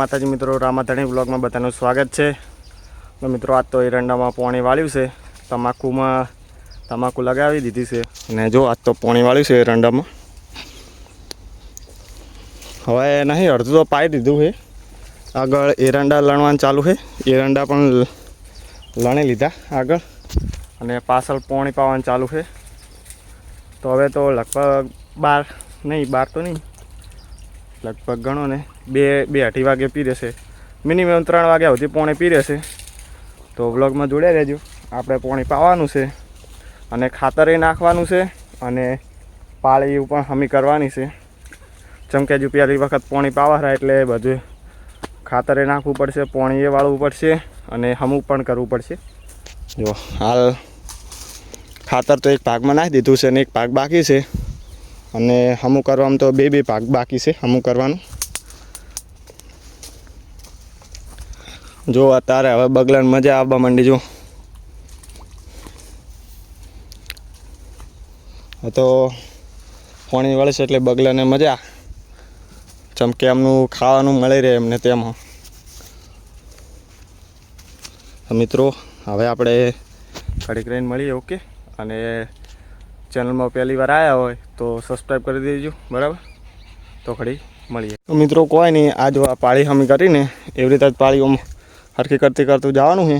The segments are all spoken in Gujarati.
માતાજી મિત્રો, રામાધણી બ્લોગમાં બધાનું સ્વાગત છે. તો મિત્રો, આજ તો એરંડામાં પોણી વાળ્યું છે. તમાકુમાં તમાકુ લગાવી દીધી છે. અને જો, આજ તો પોણી વાળ્યું છે એરંડામાં. હવે નહીં, અડધું તો પાઈ દીધું છે. આગળ એરંડા લણવાનું ચાલુ છે. એરંડા પણ લણી લીધા આગળ. અને પાછળ પોણી પાવાનું ચાલુ છે. તો હવે તો લગભગ બાર, નહીં, બાર તો નહીં. લગભગ ગણો ને, બે બે અઢી વાગે પી રહેશે મિનિમમ ત્રણ વાગ્યા સુધી પોણે પી રહેશે તો વ્લોગમાં જોડ્યા રહેજો. આપણે પોણી પાવાનું છે અને ખાતરે નાખવાનું છે અને પાળી પણ હમી કરવાની છે. ચમકે હજુ પહેલી વખત પોણી પાવા એટલે બધું ખાતરે નાખવું પડશે, પોણી એ વાળવું પડશે અને હમું પણ કરવું પડશે. જો, હાલ ખાતર તો એક ભાગમાં નાખી દીધું છે અને એક ભાગ બાકી છે. અને હમું કરવામાં તો બે બે ભાગ બાકી છે, હમું કરવાનું. જો અત્યારે હવે બગલાને મજા આવવા માંડી, જો. તો પાણી વળશે એટલે બગલાને મજા. ચમકે એમનું ખાવાનું મળી રહે એમને તેમાં. મિત્રો, હવે આપણે ઘડીક રહીને મળીએ, ઓકે? અને ચેનલમાં પહેલી વાર આવ્યા હોય તો સબસ્ક્રાઈબ કરી દેજો, બરાબર? તો ખડી મળીએ. તો મિત્રો, કોઈ નહીં આ જો આ પાળી હમી કરીને એવી રીતે જ પાળીઓ હરખી કરતી કરતું જવાનું છે.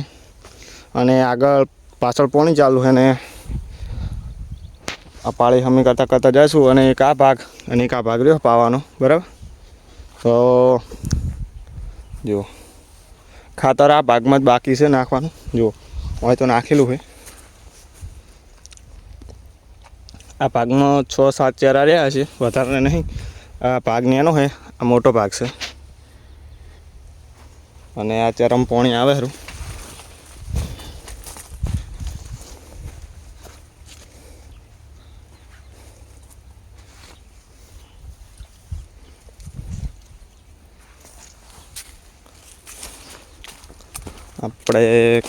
અને આગળ પાછળ પોણી ચાલુ છે ને આ પાળી હમી કરતાં કરતાં જઈશું અને એક આ ભાગ અને એક આ ભાગ રહ્યો પાવાનો, બરાબર? તો જો ખાતર આ ભાગમાં જ બાકી છે નાખવાનું. જો, હોય તો નાખેલું છે. આ ભાગમાં છ, સાત, ચારા રહ્યા છે. વધારે નહીં. આ ભાગ નેનો છે. આ મોટો ભાગ છે. અને આ ચરમ પોણી આવે ખરું આપણે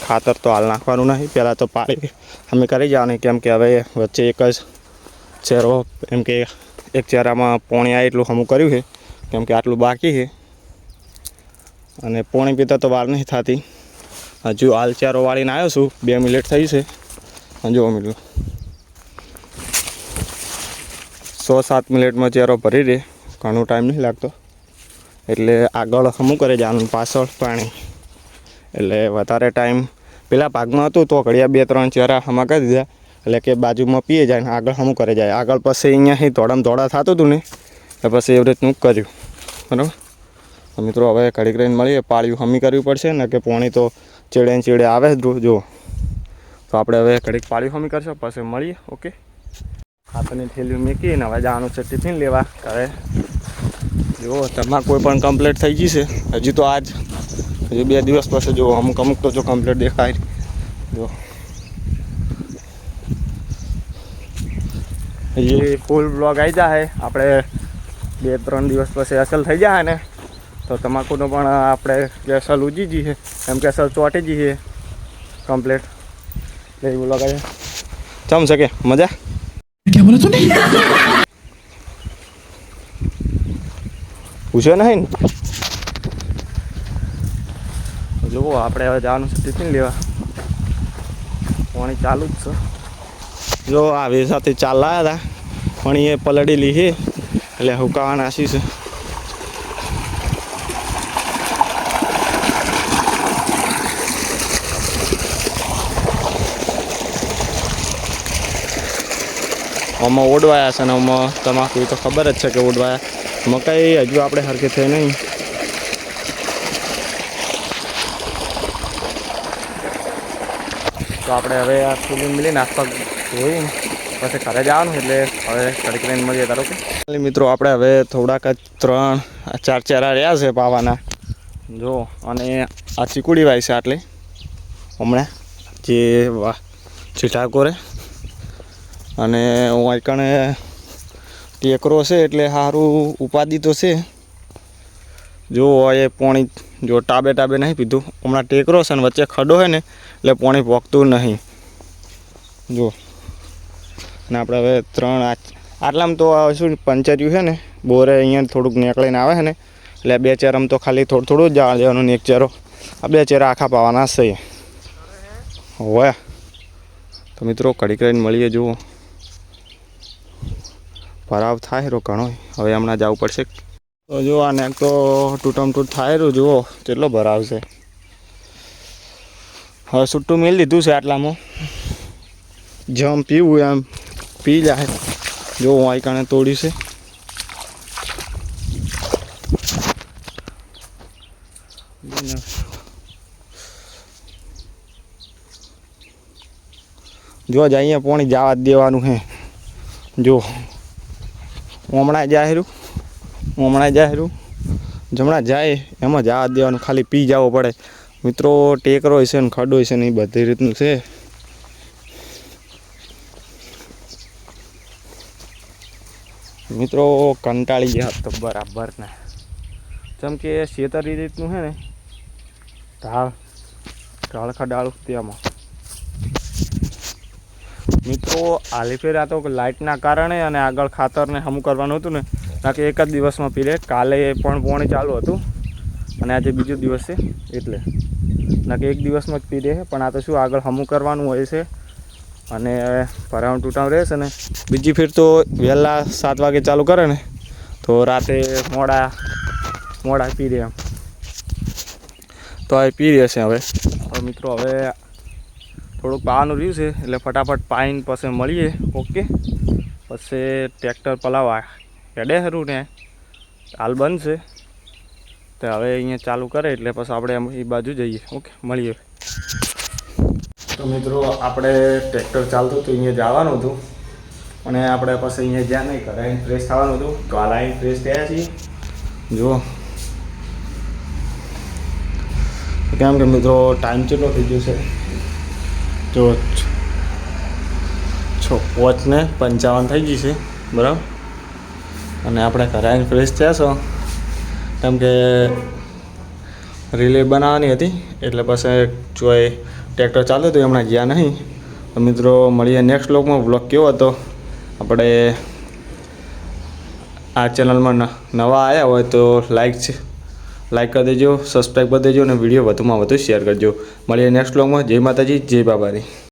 ખાતર તો હાલ નાખવાનું નહીં. પહેલાં તો પાણી અમે કરી જવાની. કેમ કે હવે વચ્ચે એક જ ચેરો એમ કે એક ચહેરામાં પોણી આવે એટલું હમું કર્યું છે, કેમ કે આટલું બાકી છે. અને પોણી પીતા તો વાર નહીં થતી. હજુ હાલ ચહેરો વાળીને આવ્યો છું, બે મિનિટ થઈ છે. જુઓ મિનિટ સો સાત મિનિટમાં ચહેરો ભરી દે, ઘણો ટાઈમ નહીં લાગતો. એટલે આગળ હમું કરે જવાનું પાછળ પાણી. એટલે વધારે ટાઈમ પેલા ભાગમાં હતું તો ઘડિયા બે ત્રણ ચહેરા હમા કરી દીધા. એટલે કે બાજુમાં પીએ જાય ને આગળ હમું કરે જાય. આગળ પછી અહીંયાથી દોડામ દોડા થતું હતું ને, એટલે પછી એવી રીતનું કર્યું. બરાબર? મિત્રો, હવે ઘડીક રહીને મળીએ. પાળ્યું હમી કરવી પડશે, ને કે પોણી તો ચેડે ચેડે આવે જ જો તો આપણે હવે ઘડીક પાળ્યું હમી કરશો, પછી મળીએ, ઓકે? ખાતરની થેલી મૂકીને હવે જવાનું છે ટિફિન લેવા ઘરે. જુઓ, તમારે કોઈ પણ કમ્પ્લીટ થઈ ગઈ છે? હજી તો આજ, હજી બે દિવસ પછી જો અમુક અમુક તો જો કમ્પ્લીટ દેખાય. જો હજી ફૂલ બ્લોગ આવી જાય આપણે બે ત્રણ દિવસ પછી અસલ થઈ જાય ને તો તમાકુનો પણ આપણે કેસલ ઉજી જઈએ. એમ કેસલ ચોટી જઈએ. કમ્પ્લીટ એ બ્લોગ આવી જમ શકે? મજા? પૂછ્યો નહીં ને? જુઓ આપણે હવે જવાનું છે ટિફિન લેવા. પાણી ચાલુ જ છે. જો આ સાથે ચાલ્યા હતા. પણ એ પલડી લીધી. એટલે હુકાવા નાસી છે. આમાં ઓડવાયા છે ને આમાં તમાકુ તો ખબર જ છે કે ઓડવાયા મકાઈ હજુ આપણે હરખી થઈ નહીં. તો આપણે હવે આ ફૂલી મળી નાસ્તા જોઈને પછી ઘરે જવાનું એટલે હવે ઘડીક લઈને મળીએ તારો કે મિત્રો, આપણે હવે થોડાક જ ત્રણ ચાર ચારા રહ્યા છે પાવાના. જો, અને આ ચીકુડી વાય છે આટલી. હમણાં જે વાહ છીટા કોરે અને હું કણે ટેકરો છે એટલે સારું ઉપાધિ તો છે. જો એ પોણી જો ટાબે ટાબે નહીં પીધું. હમણાં ટેકરો છે ને વચ્ચે ખડો છે ને, એટલે પોણી પોકતું નહીં. જો. અને આપણે હવે ત્રણ આટલામાં તો શું પંચર્યું છે ને, બોરે અહીંયા થોડુંક નીકળીને આવે છે ને, એટલે બે ચેરમ તો ખાલી થોડું થોડું જ જવા દેવાનું ને એક ચેરો. આ બે ચેરા આખા પાવાના છે હોય તો મિત્રો કડી કરીને મળીએ, જુઓ. ભરાવ થાય રો ઘણો. હવે હમણાં જવું પડશે. તો જુઓ, આને તો તૂટમ તૂટ થાય રહ્યું જુઓ, કેટલો ભરાવ છે. હવે છૂટું મેળ લીધું છે આટલામાં. જમ પીવું એમ. પી જાય જો હું આઈ કારણે તોડ્યું છે. જો જ અહીંયા પોણી જવા દેવાનું હે. જો. હમણાં જાહેરું હમણાં જાહેરું જમણા જાય એમાં જવા દેવાનું. ખાલી પી જવો પડે. મિત્રો, ટેકરો છે ને ખડો છે ને એ બધી રીતનું છે. મિત્રો, કંટાળી ગયા તો બરાબર ને. જેમ કે શેતર રીતનું છે ને ઢાળ ઢાળ ખડાળું તેમાં મિત્રો આલીફેર આ તો લાઇટના કારણે અને આગળ ખાતરને હમું કરવાનું હતું ને, બાકી એક જ દિવસમાં પીરે કાલે પણ પોણી ચાલુ હતું, અને આજે બીજો દિવસ છે, એટલે. બાકી એક દિવસમાં જ પી દે પણ આ તો શું આગળ હમું કરવાનું હોય છે. અને ભરાવણ તૂટાવ રહેશે ને. બીજી ફીર તો વહેલા સાત વાગે ચાલુ કરે ને, તો રાતે મોડા મોડા પી દે એમ. તો આ પી રહેશે હવે. તો મિત્રો હવે થોડુંક પાવાનું રહ્યું છે, એટલે ફટાફટ પાઈન પછી મળીએ. ઓકે? પછી ટ્રેક્ટર પલાવા હેડે ખરું ને. હાલ બંધ છે. તો હવે અહીંયા ચાલુ કરે, એટલે પછી આપણે એ બાજુ જઈએ. ઓકે? મળીએ. તો મિત્રો, આપણે ટ્રેક્ટર ચાલતું હતું, અહીંયા જવાનું હતું. અને આપણે પછી અહીંયા જ્યાં નહીં કરાઈને ફ્રેશ થવાનું હતું. તો આ લાઈન ફ્રેશ થયા છીએ. જુઓ. કેમ કે મિત્રો ટાઈમ કેટલો થઈ ગયો છે? જો છો વોચને પંચાવન થઈ ગઈ છે, બરાબર? અને આપણે કરાઈને ફ્રેશ થયા છો. કેમ કે રિલે બનાવવાની હતી, એટલે પછી જોઈ ટ્રેક્ટર ચાલતું હતું હમણાં ગયા નહીં. તો મિત્રો, મળીએ નેક્સ્ટ બ્લોગમાં બ્લોગ કેવો હતો? આપણે આ ચેનલમાં નવા આવ્યા હોય તો લાઈક લાઈક કરી દેજો સબસ્ક્રાઈબ કરી દેજો અને વીડિયો વધુમાં વધુ શેર કરજો. મળીએ નેક્સ્ટ બ્લોગમાં જય માતાજી, જય બાબારી